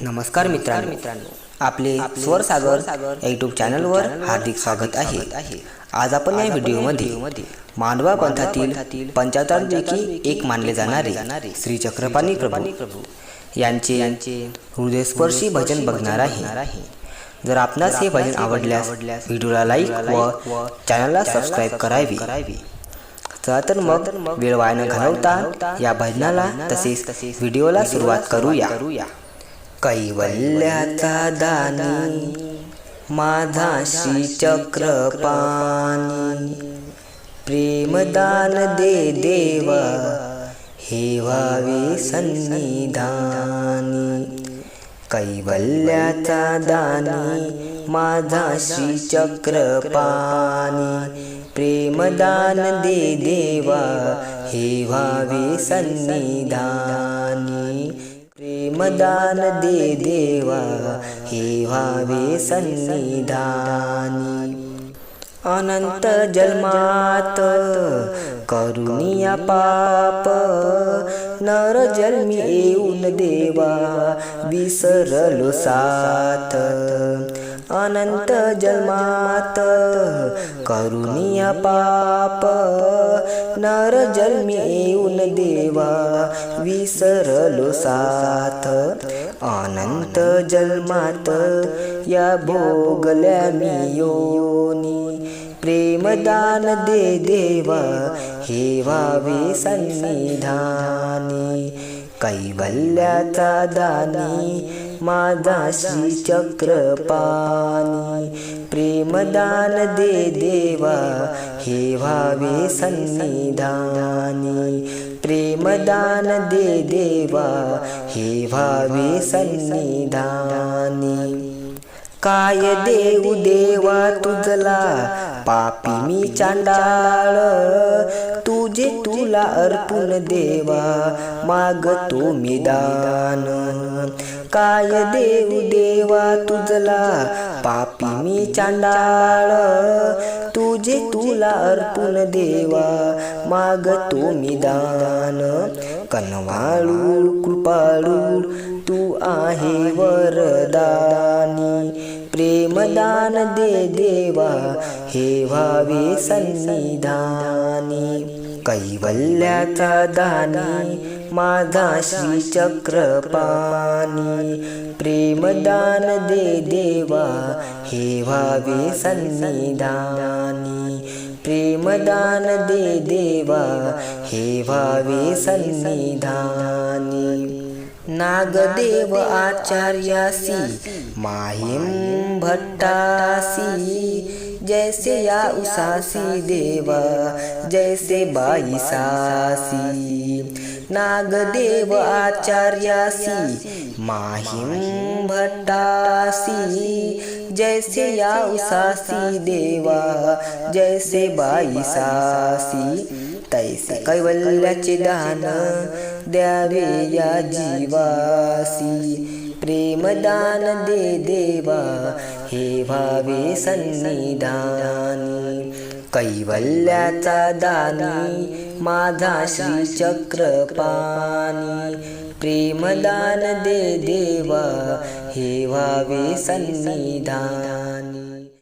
नमस्कार मित्रांनो. मित्रांनो. आपले स्वर सागर यूट्यूब चॅनलवर हार्दिक स्वागत आहे. आज आपण या व्हिडिओमध्ये मांडवा पंथातील पंचाहत्तरपैकी एक मानले जाणारे श्री चक्रपाणी प्रभू. यांचे यांचे हृदयस्पर्शी भजन बघणार आहे. जर आपणास हे भजन आवडल्यास व्हिडिओला लाईक व चॅनलला सबस्क्राईब करावे. चला तर मग वेळ वाया न घालवता या भजनाला तसेच व्हिडिओला सुरुवात करूया. कैवल्याचा दानी माझाशी श्री चक्रपाणी प्रेमदान दे देवा हे व्हावे सन्निधानी. कैवल्याचा दानी माझाशी श्री चक्रपाणी प्रेमदान दे देवा हे व्हावे सन्निधानी. प्रेमदान दे देवा हे व्हावे सन्निधानी. अनंत जन्मात करुणिया पाप नर जन्मी येऊन देवा विसरलो साथ. अनंत जन्मात करुणिया पाप नर जन्मी येऊन देवा विसरलो साथ. अनंत जन्मात या भोगल्या मी योनी प्रेमदान दे देवा हे वावे सन्निधानी कैवल्याचा दानी माझा श्री चक्रपाणी. प्रेमदान दे देवा हे व्हावे सन्निधानी. प्रेमदान दे देवा हे व्हावे सन्निधानी. काय देऊ देवा तुझला पापी मी चांडाळ. तुझे तुला अर्पून देवा मागतो मी दान. काय देऊ देवा तुझला पापी मी चांडाळ. तुझे तुला अर्पून देवा मागतो मी दान. कनवाळू कृपाळू तू आहे वरदानी. प्रेमदान दे देवा हे व्हावे सन्निधानी कैवल्याचा दानी माझा श्री चक्रपानी प्रेमदान दे देवा हे व्हावे सन्निधानी प्रेमदान दे देवा हे व्हावे सन्निधानी नागदेव आचार्यासी माहिम भट्टासी जैसे या उसासी देवा जैसे बाईसासी नागदेव आचार्यासी माहिम भट्टासी जैसे या उसासी देवा जैसे बाईसासी तैसे कैवल्याचे दान द्यावे या जीवासी. प्रेमदान दे देवा. हे व्हावे सन्निधानी. कैवल्याचा दानी. माझा श्री चक्रपाणी प्रेमदान दे देवा. हे व्हावे सन्निधानी.